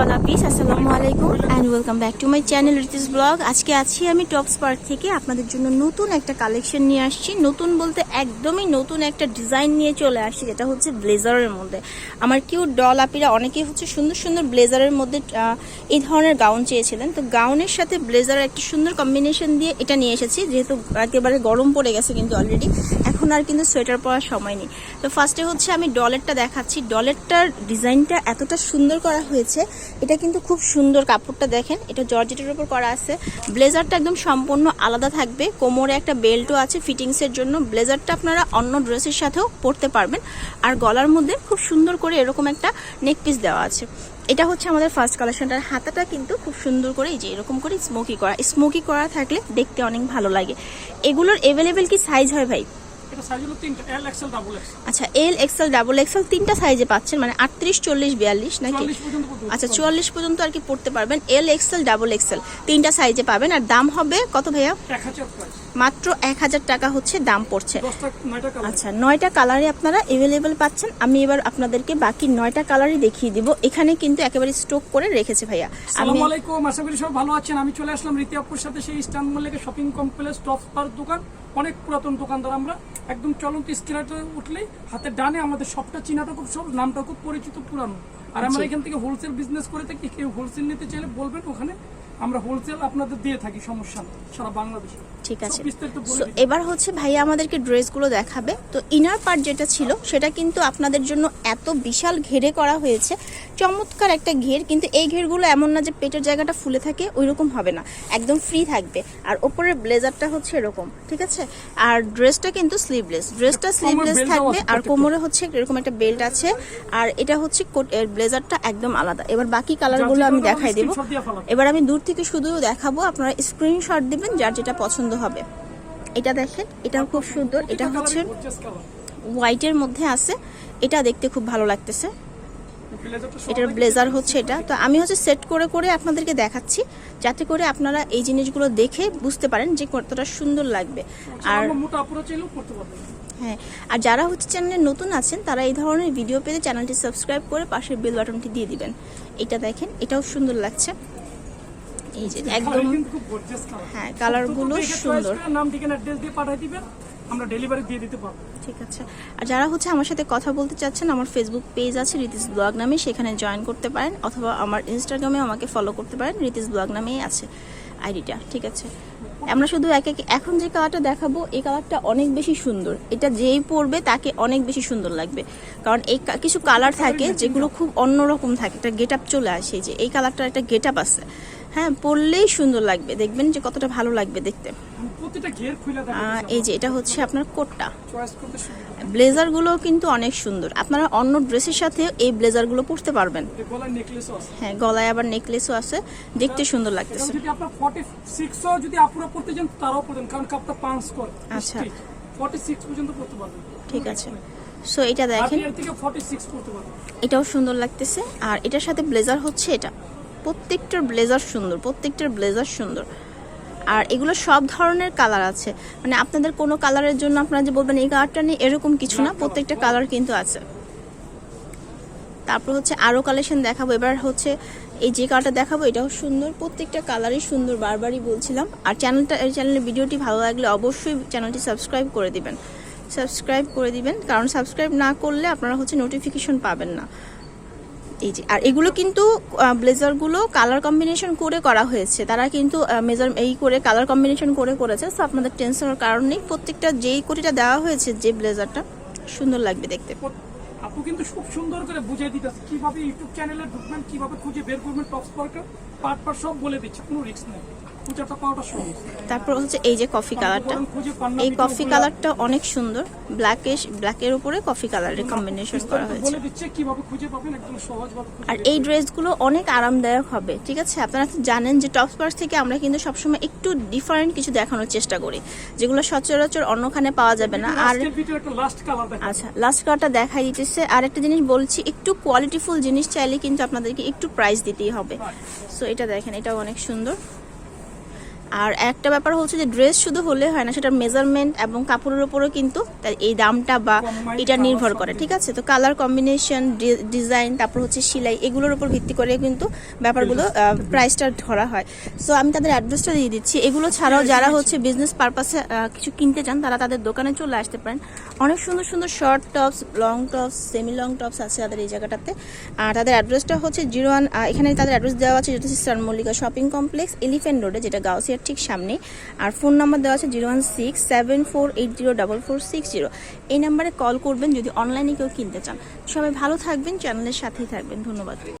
All peace আসসালামু আলাইকুম and welcome back to my channel Riti's blog আজকে আছি আমি টপস পার্ক থেকে, আপনাদের জন্য নতুন একটা কালেকশন নিয়ে আসছি। নতুন বলতে একদমই নতুন একটা ডিজাইন নিয়ে চলে আসছি, যেটা হচ্ছে ব্লেজারের মধ্যে। আমার কিউ ডল আপিরা অনেকেই হচ্ছে সুন্দর সুন্দর ব্লেজারের মধ্যে এই ধরনের গাউন চেয়েছিলেন। তো গাউনের সাথে ব্লেজারের একটা সুন্দর কম্বিনেশন দিয়ে এটা নিয়ে এসেছি, যেহেতু একেবারে গরম পড়ে গেছে কিন্তু অলরেডি এখন আর কিন্তু সোয়েটার পরার সময় নেই। তো ফার্স্টে হচ্ছে আমি ডলেরটা দেখাচ্ছি। ডলেরটার ডিজাইনটা এতটা সুন্দর করা হয়েছে এটা কিন্তু খুব সুন্দর কাপড়টা দেখেন, এটা জর্জেটের উপর করা আছে। ব্লেজারটা একদম সম্পূর্ণ আলাদা থাকবে, কোমরে একটা বেল্টও আছে ফিটিংসের জন্য। ব্লেজারটা আপনারা অন্য ড্রেসের সাথেও পরতে পারবেন। আর গলার মধ্যে খুব সুন্দর করে এরকম একটা নেকপিস দেওয়া আছে। এটা হচ্ছে আমাদের ফার্স্ট কালেকশনটার হাতাটা কিন্তু খুব সুন্দর করে এই যে এরকম করে স্মোকি করা। স্মোকি করা থাকলে দেখতে অনেক ভালো লাগে। এগুলোর অ্যাভেলেবেল কি সাইজ হয় ভাই? এটা সাইজ হলো তিনটা এল ডাবল এক্সেল আচ্ছা এল এক্সেল ডাবল এক্সেল তিনটা সাইজে পাচ্ছেন মানে আটত্রিশ চল্লিশ বিয়াল্লিশ নাকি? আচ্ছা চুয়াল্লিশ পর্যন্ত আর কি পড়তে পারবেন এল এক্সেল ডাবল এক্সেল তিনটা সাইজে পাবেন আর দাম হবে কত ভাইয়া? মাত্র এক হাজার টাকা হচ্ছে দাম পড়ছে। আচ্ছা নয়টা কালারে আপনারা অ্যাভেলেবেল পাচ্ছেন। আমি এবার আপনাদেরকে বাকি নয়টা কালারই দেখিয়ে দিব। এখানে কিন্তু একেবারে স্টক করে রেখেছে ভাইয়া। আমি আলাইকুম আশা করি সব ভালো আছেন। আমি চলে আসলাম রীতি আপুর সাথে সেই ইস্টার্ন মল্লিকের শপিং কমপ্লেক্স টপ পার্ক দোকান। অনেক পুরাতন দোকানদার আমরা একদম চলন্ত স্ক্রিনাতে উঠলেই হাতে ডানে আমাদের সবটা চিনাটা খুব সব নামটা খুব পরিচিত পুরানো। আর আমরা এখান থেকে হোলসেল বিজনেস করে থাকি কেউ হোলসেল নিতে চাইলে বলবেন ওখানে। আমরা হোলসেল আপনাদের দিয়ে থাকি সমস্যা সারা বাংলাদেশে। ঠিক আছে। এবার হচ্ছে ভাইয়া আমাদেরকে ড্রেসগুলো দেখাবে। তো ইনার পার্ট যেটা ছিল সেটা কিন্তু আপনাদের জন্য এত বিশাল ঘেরে করা হয়েছে। চমৎকার একটা ঘের কিন্তু এই ঘেরগুলো এমন না যে পেটের জায়গাটা ফুলে থাকে ওই রকম হবে না। একদম ফ্রি থাকবে। আর ওপরের ব্লেজারটা হচ্ছে এরকম ঠিক আছে? আর ড্রেসটা কিন্তু স্লিভলেস ড্রেসটা স্লিভলেস থাকবে আর কোমরে হচ্ছে এরকম একটা বেল্ট আছে। আর এটা হচ্ছে কোট- এর ব্লেজারটা একদম আলাদা। এবার বাকি কালারগুলো আমি দেখাই দেবো। এবার আমি দূর থেকে শুধু দেখাবো আপনারা স্ক্রিনশট দিবেন যার যেটা পছন্দ হবে। এটা দেখেন এটাও খুব সুন্দর এটা হচ্ছে হোয়াইটের মধ্যে আছে এটা দেখতে খুব ভালো লাগতেছে। এটার ব্লেজার হচ্ছে এটা। তো আমি হচ্ছে সেট করে করে আপনাদেরকে দেখাচ্ছি যাতে করে আপনারা এই জিনিসগুলো দেখে বুঝতে পারেন যে কতটা সুন্দর লাগবে। আর আর হ্যাঁ আর যারা হচ্ছে চ্যানেলে নতুন আছেন তারা এই ধরনের ভিডিও পেতে চ্যানেলটি সাবস্ক্রাইব করে পাশের বেল বাটনটি দিয়ে দিবেন। এটা দেখেন এটাও সুন্দর লাগছে। এই যে একদম। হ্যাঁ কালারগুলো সুন্দর। নাম ঠিকানা অ্যাড্রেস দিয়ে পাঠিয়ে দিবেন আমরা ডেলিভারি দিয়ে দিতে পারব। ঠিক আছে। আর যারা হচ্ছে আমার সাথে কথা বলতে চাচ্ছেন আমার ফেসবুক পেজ আছে রিতিস ব্লগ নামে সেখানে জয়েন করতে পারেন অথবা আমার ইনস্টাগ্রামে আমাকে ফলো করতে পারেন রিতিস ব্লগ নামেই আছে আইডিটা ঠিক আছে? আমরা শুধু এক এক এখন যে কালারটা দেখাবো এই কালারটা অনেক বেশি সুন্দর। এটা যেই পরবে তাকে অনেক বেশি সুন্দর লাগবে। কারণ এই কিছু কালার থাকে যেগুলো খুব অন্যরকম থাকে। একটা গেট আপ চলে আসে যে এই কালারটার একটা গেট আপ আছে। হ্যাঁ পরলেই সুন্দর লাগবে। দেখবেন যে কতটা ভালো লাগবে দেখতে। আহ, এই যে এটা হচ্ছে আপনার কোটটা। ব্লেজারগুলো কিন্তু অনেক সুন্দর। আপনারা অন্য ড্রেসের সাথে এই ব্লেজারগুলো পরতে পারবেন। হ্যাঁ গলায় আবার নেকলেসও আছে। দেখতে সুন্দর লাগতেছে। আচ্ছা। ঠিক আছে। সো এটা দেখেন। এটাও সুন্দর লাগতেছে। আর এটার সাথে ব্লেজার হচ্ছে এটা। প্রত্যেকটার ব্লেজার সুন্দর, প্রত্যেকটার ব্লেজার সুন্দর। আর এগুলো সব ধরনের কালার আছে। মানে আপনাদের কোনো কালারের জন্য আপনারা যে বলবেন, এই কালারটা নেই, এরকম কিছু না, প্রত্যেকটা কালার কিন্তু আছে। তারপর হচ্ছে আরও কালেকশন দেখাবো। এবার হচ্ছে এই যে কালারটা দেখাবো, এটাও সুন্দর, প্রত্যেকটা কালারই সুন্দর, বারবারই বলছিলাম। আর চ্যানেলটা এই চ্যানেলের ভিডিওটি ভালো লাগলে অবশ্যই চ্যানেলটি সাবস্ক্রাইব করে দিবেন। সাবস্ক্রাইব করে দিবেন। কারণ সাবস্ক্রাইব না করলে আপনারা হচ্ছে নোটিফিকেশন পাবেন না। এই যে, আর এগুলো কিন্তু ব্লেজারগুলো কালার কম্বিনেশন করে করা হয়েছে। তারা কিন্তু মেজার এই করে কালার কম্বিনেশন করে করেছে। সো আপনাদের টেনশনের কারণ নেই। প্রত্যেকটা যেই কোটিটা দেওয়া হয়েছে, যে ব্লেজারটা, সুন্দর লাগবে দেখতে। আপু কিন্তু খুব সুন্দর করে বুঝিয়ে দিতেছে। কীভাবে ইউটিউব চ্যানেলে ঢুকবেন, কীভাবে খুঁজে বের করবেন টপ স্পার্কার পার্ট পার্ট সব বলে দিচ্ছে। কোনো রিস্ক নেই। খুঁজাটা পাওয়াটা সহজ। তারপর হচ্ছে এই যে কফি কালারটা এই কফি কালারটা অনেক সুন্দর। ব্ল্যাকেশ ব্ল্যাকের উপরে কফি কালারের কম্বিনেশন করা হয়েছে। কীভাবে খুঁজে পাবেন একদম সহজভাবে আর এই ড্রেসগুলো অনেক আরামদায়ক হবে ঠিক আছে? আপনারা তো জানেন যে টপ স্পার্স থেকে আমরা কিন্তু সবসময় একটু ডিফারেন্ট কিছু দেখানোর চেষ্টা করি যেগুলো সচরাচর অন্যখানে পাওয়া যাবে না। আর আচ্ছা লাস্ট কালারটা দেখাই দিতেছে। আর একটা জিনিস বলছি একটু কোয়ালিটিফুল জিনিস চাইলে কিন্তু আপনাদেরকে একটু প্রাইস দিতেই হবে। সো এটা দেখেন এটাও অনেক সুন্দর। আর একটা ব্যাপার হচ্ছে যে ড্রেস শুধু হলে হয় না সেটার মেজারমেন্ট এবং কাপড়ের উপরও কিন্তু এই দামটা বা এটা নির্ভর করে ঠিক আছে? তো কালার কম্বিনেশন ডিজাইন তারপর হচ্ছে সেলাই এগুলোর উপর ভিত্তি করে কিন্তু ব্যাপারগুলো প্রাইসটা ধরা হয়। সো আমি তাদের অ্যাড্রেসটা দিয়ে দিচ্ছি। এগুলো ছাড়াও যারা হচ্ছে বিজনেস পারপাসে কিছু কিনতে চান তারা তাদের দোকানে চলে আসতে পারেন। অনেক সুন্দর সুন্দর short tops long tops semi long tops আছে তাদের এই জায়গাটাতে। আর তাদের অ্যাড্রেসটা হচ্ছে জিরো ওয়ান এখানে তাদের অ্যাড্রেস দেওয়া আছে যেটা হচ্ছে মল্লিকা শপিং কমপ্লেক্স এলিফেন্ট রোডে যেটা গাউসিয়ার ঠিক সামনে। আর ফোন নাম্বার দেওয়া আছে zero one six seven four eight zero double four six zero এই নাম্বারে কল করবেন যদি অনলাইনে কেউ কিনতে চান। সবাই ভালো থাকবেন চ্যানেলের সাথেই থাকবেন। ধন্যবাদ।